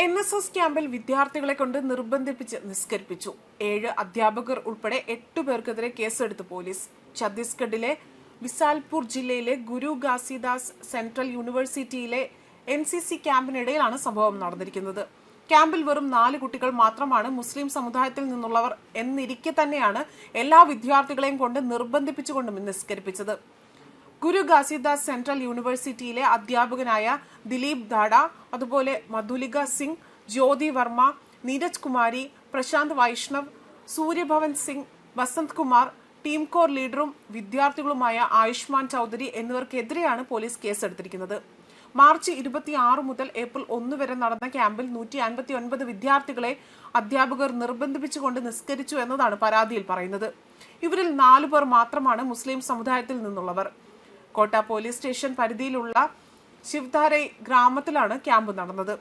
N S S ക്യാമ്പിൽ വിദ്യാർത്ഥികളെ കൊണ്ട് നിർബന്ധിപ്പിച്ച് നിസ്കരിപ്പിച്ചു. ഏഴ് അധ്യാപകർ ഉൾപ്പെടെ എട്ടു പേർക്കെതിരെ കേസെടുത്ത് പോലീസ്. ഛത്തീസ്ഗഡിലെ വിസാൽപൂർ ജില്ലയിലെ ഗുരു ഗാസിദാസ് സെൻട്രൽ യൂണിവേഴ്സിറ്റിയിലെ എൻ സി സി ക്യാമ്പിനിടയിലാണ് സംഭവം നടന്നിരിക്കുന്നത്. ക്യാമ്പിൽ വെറും നാല് കുട്ടികൾ മാത്രമാണ് മുസ്ലിം സമുദായത്തിൽ നിന്നുള്ളവർ എന്നിരിക്കെ തന്നെയാണ് എല്ലാ വിദ്യാർത്ഥികളെയും കൊണ്ട് നിർബന്ധിപ്പിച്ചുകൊണ്ട് നിസ്കരിപ്പിച്ചത്. ഗുരു ഗാസിദാസ് സെൻട്രൽ യൂണിവേഴ്സിറ്റിയിലെ അധ്യാപകനായ ദിലീപ് ധാഡ അതുപോലെ മധുലിക സിംഗ് ജ്യോതി വർമ്മ നീരജ് കുമാരി പ്രശാന്ത് വൈഷ്ണവ് സൂര്യഭവൻ സിംഗ് വസന്ത് കുമാർ ടീം കോർ ലീഡറും വിദ്യാർത്ഥികളുമായ ആയുഷ്മാൻ ചൗധരി എന്നിവർക്കെതിരെയാണ് പോലീസ് കേസെടുത്തിരിക്കുന്നത്. മാർച്ച് ഇരുപത്തി ആറ് മുതൽ ഏപ്രിൽ ഒന്ന് വരെ നടന്ന ക്യാമ്പിൽ നൂറ്റി അൻപത്തി ഒൻപത് വിദ്യാർത്ഥികളെ അധ്യാപകർ നിർബന്ധിപ്പിച്ചുകൊണ്ട് നിസ്കരിച്ചു എന്നതാണ് പരാതിയിൽ പറയുന്നത്. ഇവരിൽ നാലു പേർ മാത്രമാണ് മുസ്ലിം സമുദായത്തിൽ നിന്നുള്ളവർ. കോട്ട പോലീസ് സ്റ്റേഷൻ പരിധിയിലുള്ള ശിവധാരൈ ഗ്രാമത്തിലാണ് ക്യാമ്പ് നടന്നത്.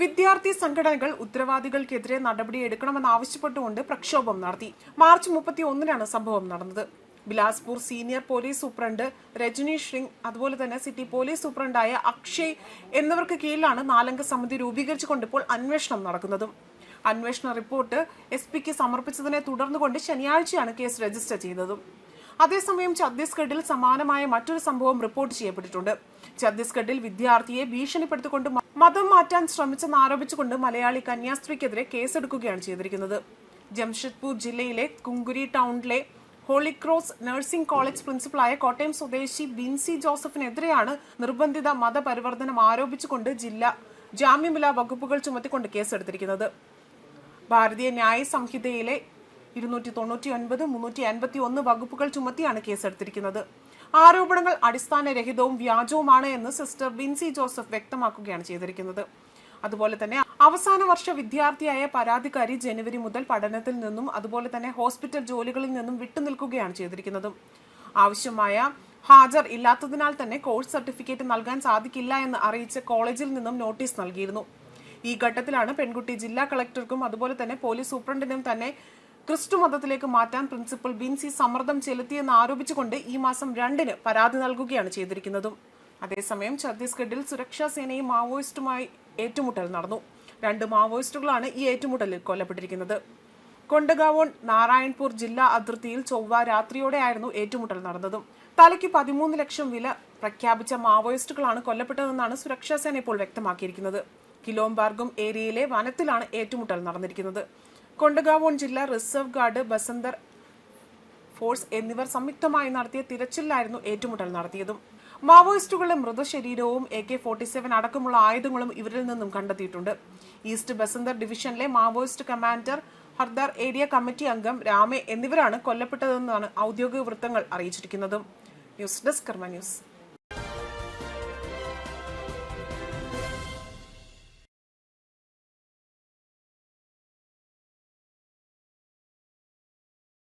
വിദ്യാർത്ഥി സംഘടനകൾ ഉത്തരവാദികൾക്കെതിരെ നടപടി എടുക്കണമെന്നാവശ്യപ്പെട്ടുകൊണ്ട് പ്രക്ഷോഭം നടത്തി. മാർച്ച് മുപ്പത്തി ഒന്നിനാണ് സംഭവം നടന്നത്. Bilaspur senior police superintendent Rajneesh Singh അതുപോലെ തന്നെ സിറ്റി പോലീസ് സൂപ്രണ്ടായ അക്ഷയ് എന്നിവർക്ക് കീഴിലാണ് നാലംഗ സമിതി രൂപീകരിച്ചുകൊണ്ടിപ്പോൾ അന്വേഷണം നടക്കുന്നതും. അന്വേഷണ റിപ്പോർട്ട് എസ് പിക്ക് സമർപ്പിച്ചതിനെ തുടർന്നുകൊണ്ട് ശനിയാഴ്ചയാണ് കേസ് രജിസ്റ്റർ ചെയ്തതും. അതേസമയം ഛത്തീസ്ഗഡിൽ സമാനമായ മറ്റൊരു സംഭവം റിപ്പോർട്ട് ചെയ്യപ്പെട്ടിട്ടുണ്ട്. ഛത്തീസ്ഗഡിൽ വിദ്യാർത്ഥിയെ ഭീഷണിപ്പെടുത്തിക്കൊണ്ട് മതം മാറ്റാൻ ശ്രമിച്ചെന്നാരോപിച്ചുകൊണ്ട് മലയാളി കന്യാസ്ത്രീക്കെതിരെ കേസെടുക്കുകയാണ് ചെയ്തിരിക്കുന്നത്. ജംഷഡ്പൂർ ജില്ലയിലെ Kunkuri town Holy Cross nursing college പ്രിൻസിപ്പലായ Kottayam സ്വദേശി ബിൻസി ജോസഫിനെതിരെയാണ് നിർബന്ധിത മതപരിവർത്തനം ആരോപിച്ചുകൊണ്ട് ജില്ല ജാമ്യമില്ലാ വകുപ്പുകൾ ചുമത്തിക്കൊണ്ട് കേസെടുത്തിരിക്കുന്നത്. ഭാരതീയ ന്യായ സംഹിതയിലെ ഇരുന്നൂറ്റി തൊണ്ണൂറ്റി ഒൻപത് മുന്നൂറ്റി അൻപത്തി ഒന്ന് വകുപ്പുകൾ ചുമത്തിയാണ് കേസെടുത്തിരിക്കുന്നത്. ആരോപണങ്ങൾ അടിസ്ഥാനരഹിതവും വ്യാജവുമാണ് എന്ന് സിസ്റ്റർ ബിൻസി ജോസഫ് വ്യക്തമാക്കുകയാണ് ചെയ്തിരിക്കുന്നത്. അതുപോലെ തന്നെ അവസാന വർഷ വിദ്യാർത്ഥിയായ പരാതിക്കാരി ജനുവരി മുതൽ പഠനത്തിൽ നിന്നും അതുപോലെ തന്നെ ഹോസ്പിറ്റൽ ജോലികളിൽ നിന്നും വിട്ടുനിൽക്കുകയാണ് ചെയ്തിരിക്കുന്നത്. ആവശ്യമായ ഹാജർ ഇല്ലാത്തതിനാൽ തന്നെ കോഴ്സ് സർട്ടിഫിക്കറ്റ് നൽകാൻ സാധിക്കില്ല എന്ന് അറിയിച്ച് കോളേജിൽ നിന്നും നോട്ടീസ് നൽകിയിരുന്നു. ഈ ഘട്ടത്തിലാണ് പെൺകുട്ടി ജില്ലാ കളക്ടർക്കും അതുപോലെ തന്നെ പോലീസ് സൂപ്രണ്ടിനും തന്നെ ക്രിസ്തു മതത്തിലേക്ക് മാറ്റാൻ പ്രിൻസിപ്പൽ ബിൻസി സമ്മർദ്ദം ചെലുത്തിയെന്ന് ആരോപിച്ചുകൊണ്ട് ഈ മാസം രണ്ടിന് പരാതി നൽകുകയാണ് ചെയ്തിരിക്കുന്നതും. അതേസമയം ഛത്തീസ്ഗഡിൽ സുരക്ഷാ സേനയും മാവോയിസ്റ്റുമായി ഏറ്റുമുട്ടൽ നടന്നു. രണ്ട് മാവോയിസ്റ്റുകളാണ് ഈ ഏറ്റുമുട്ടലിൽ കൊല്ലപ്പെട്ടിരിക്കുന്നത്. കൊണ്ടഗാവോൺ നാരായൺപൂർ ജില്ലാ അതിർത്തിയിൽ ചൊവ്വ രാത്രിയോടെയായിരുന്നു ഏറ്റുമുട്ടൽ നടന്നതും. തലയ്ക്ക് പതിമൂന്ന് ലക്ഷം വില പ്രഖ്യാപിച്ച മാവോയിസ്റ്റുകളാണ് കൊല്ലപ്പെട്ടതെന്നാണ് സുരക്ഷാ സേന ഇപ്പോൾ വ്യക്തമാക്കിയിരിക്കുന്നത്. കിലോംബാർഗും ഏരിയയിലെ വനത്തിലാണ് ഏറ്റുമുട്ടൽ നടന്നിരിക്കുന്നത്. കൊണ്ടഗാവോൺ ജില്ലാ റിസർവ് ഗാർഡ് ബസന്തർ ഫോഴ്സ് എന്നിവർ സംയുക്തമായി നടത്തിയ തിരച്ചിലായിരുന്നു ഏറ്റുമുട്ടൽ നടത്തിയതും. മാവോയിസ്റ്റുകളുടെ മൃതശരീരവും എ കെ ഫോർട്ടി സെവൻ അടക്കമുള്ള ആയുധങ്ങളും ഇവരിൽ നിന്നും കണ്ടെത്തിയിട്ടുണ്ട്. ഈസ്റ്റ് ബസന്തർ ഡിവിഷനിലെ Maoist commander Harda area committee അംഗം രാമേ എന്നിവരാണ് കൊല്ലപ്പെട്ടതെന്നാണ് ഔദ്യോഗിക വൃത്തങ്ങൾ അറിയിച്ചിരിക്കുന്നത്. News desk Karma news.